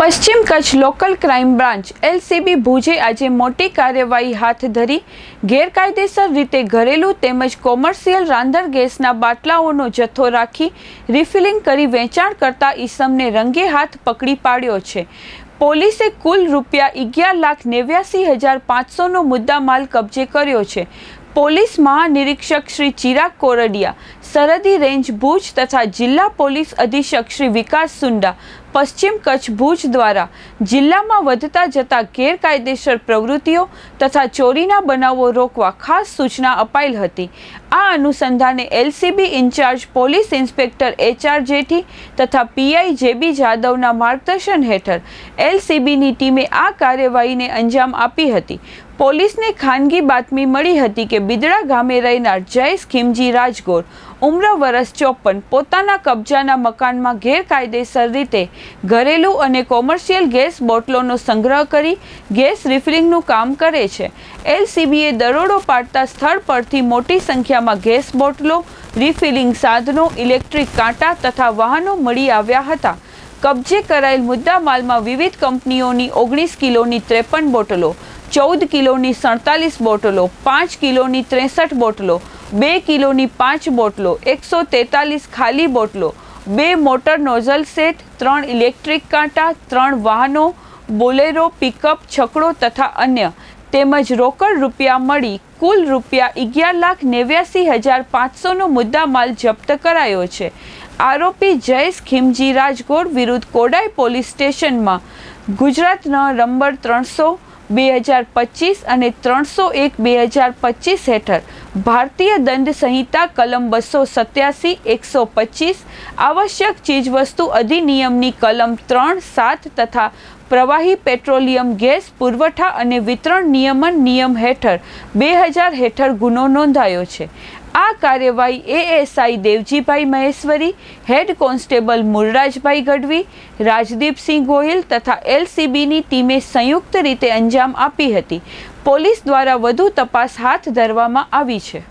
પશ્ચિમ Kutch local crime branch LCB ભુજે આજે મોટી કાર્યવાહી હાથ ધરી. ગેરકાયદેસર રીતે ઘરેલું તેમજ કોમર્શિયલ રાંધણ ગેસના બાટલાઓનો જથ્થો રાખી રિફિલિંગ કરી વેચાણ કરતા ઈસમને રંગે હાથ પકડી પાડ્યો છે. પોલીસે કુલ રૂપિયા અગિયાર લાખ નેવ્યાસી હજાર પાંચસોનો મુદ્દામાલ કબજે કર્યો છે. પોલીસ મહાનિરીક્ષક શ્રી ચિરાગ કોરડિયા, સરહદી રેન્જ ભુજ તથા જિલ્લા પોલીસ અધિક્ષક શ્રી વિકાસ સુંડા પશ્ચિમ કચ્છ ભુજ દ્વારા જિલ્લામાં વધતા જતા ગેરકાયદેસર પ્રવૃત્તિઓ તથા ચોરીના બનાવો રોકવા ખાસ સૂચના અપાયેલ હતી. આ અનુસંધાને LCB incharge, police inspector HR Jethi તથા પીઆઈ જેબી જાદવના માર્ગદર્શન હેઠળ એલસીબીની ટીમે આ કાર્યવાહીને અંજામ આપી હતી. પોલીસને ખાનગી બાતમી મળી હતી કે બિદડા ગામે રહેનાર જયેશ ખીમજી રાજગોર ઉમ્ર વરસ ચોપન પોતાના કબજાના મકાનમાં ગેરકાયદેસર રીતે ઘરેલું અને કોમર્શિયલ ગેસ બોટલોનો સંગ્રહ કરી ગેસ રિફિલિંગનું કામ કરે છે. એલસીબીએ દરોડો પાડતા સ્થળ પરથી મોટી સંખ્યામાં ગેસ બોટલો, રિફિલિંગ સાધનો, ઇલેક્ટ્રિક કાંટા તથા વાહનો મળી આવ્યા હતા. કબજે કરાયેલ મુદ્દામાલમાં વિવિધ કંપનીઓની ઓગણીસ કિલોની ત્રેપન બોટલો, ચૌદ કિલોની સડતાલીસ બોટલો, પાંચ કિલોની ત્રેસઠ બોટલો, બે કિલોની પાંચ બોટલો, એકસો તેતાલીસ ખાલી બોટલો બે મોટર નોઝલ સેટ, ત્રણ ઇલેક્ટ્રિક કાંટા, ત્રણ વાહનો, બોલેરો, પિકઅપ, છકડો તથા અન્ય. તેમજ રોકડ રૂપિયા મળી કુલ રૂપિયા અગિયાર લાખ નેવ્યાસી હજાર પાંચસોનો મુદ્દામાલ જપ્ત કરાયો છે. આરોપી જયેશ ખીમજી રાજગોર વિરુદ્ધ કોડાઈ પોલીસ સ્ટેશનમાં ગુજરાતના નંબર ત્રણસો બે હજાર પચીસ અને ત્રણસો એક બે હજાર પચીસ હેઠળ ભારતીય દંડ સંહિતા કલમ બસો સત્યાસી, એકસો પચીસ, આવશ્યક ચીજવસ્તુ અધિનિયમની કલમ ત્રણ, સાત તથા પ્રવાહી પેટ્રોલિયમ ગેસ, પુરવઠા અને વિતરણ નિયમન નિયમ હેઠળ બે હજાર હેઠળ ગુનો નોંધાયો છે. આ કાર્યવાહી ASI Devjibhai Maheshwari, head constable Murrajbhai Gadhvi Rajdeepsinh Gohil તથા એલસીબીની ટીમે સંયુક્ત રીતે અંજામ આપી હતી. પોલીસ દ્વારા વધુ તપાસ હાથ ધરવામાં આવી છે.